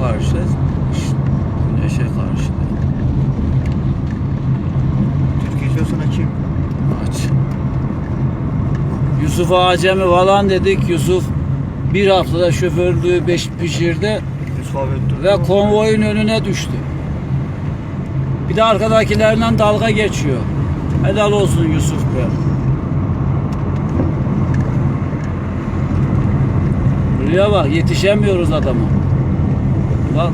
karşı, güneşe karşı. Türkiye şosuna kim? Aç. Yusuf Acemi falan dedik. Yusuf bir haftada şoförlüğü beş pişirdi ve konvoyun önüne düştü. Bir de arkadakilerden dalga geçiyor. Helal olsun Yusuf be. Buraya bak yetişemiyoruz adama. Bak.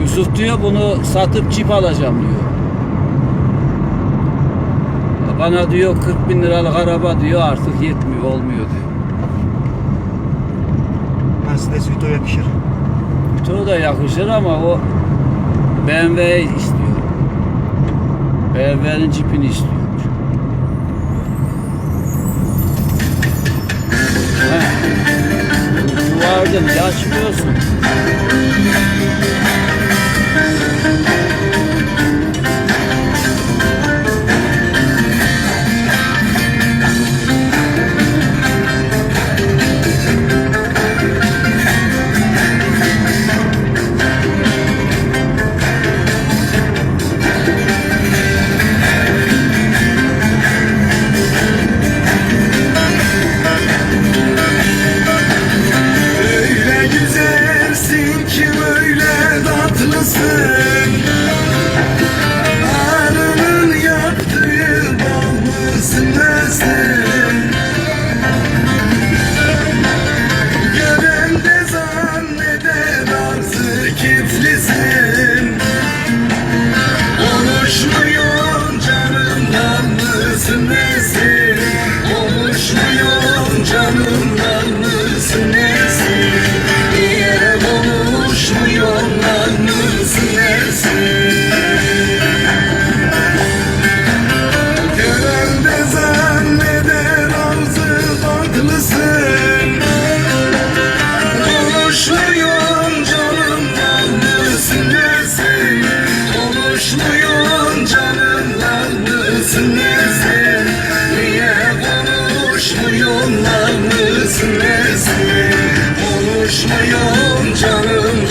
Yusuf diyor bunu satıp çip alacağım diyor. Bana diyor 40 bin liralık araba diyor artık yetmiyor olmuyor diyor. Mercedes Vito yakışır. Vito da yakışır ama o BMW istiyor. BMW'nin cipini istiyor. Tatlısın Arının yaktığı balmısın nesin Gören de zanneder arzu kiflisin Konuşmuyor canımdan mısın nesin? Konuşmuyor canımdan konuşmuyor mısın nesin Konuşmuyor canımdan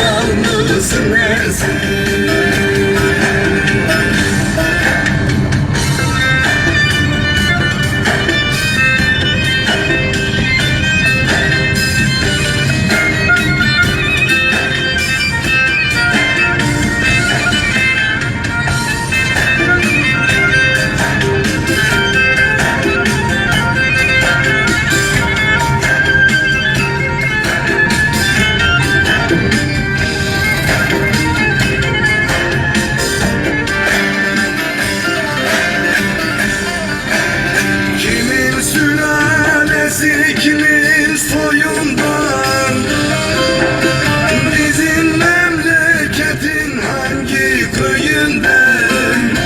soyundan. Bizim memleketin hangi köyünden?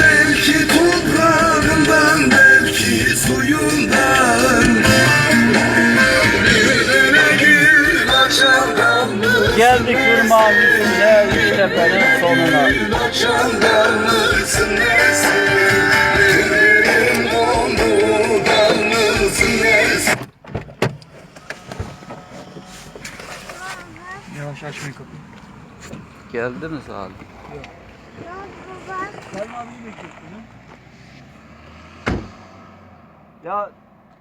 Belki toprağından belki suyundan. Yüzüne gül açan damlı Geldik Hurma Müzü'nde Üçtepe'nin sonuna. Gül açan damlısın nesin açmayın kapıyı. Geldiniz abi. Selma abiyi bekliyorsun. Ya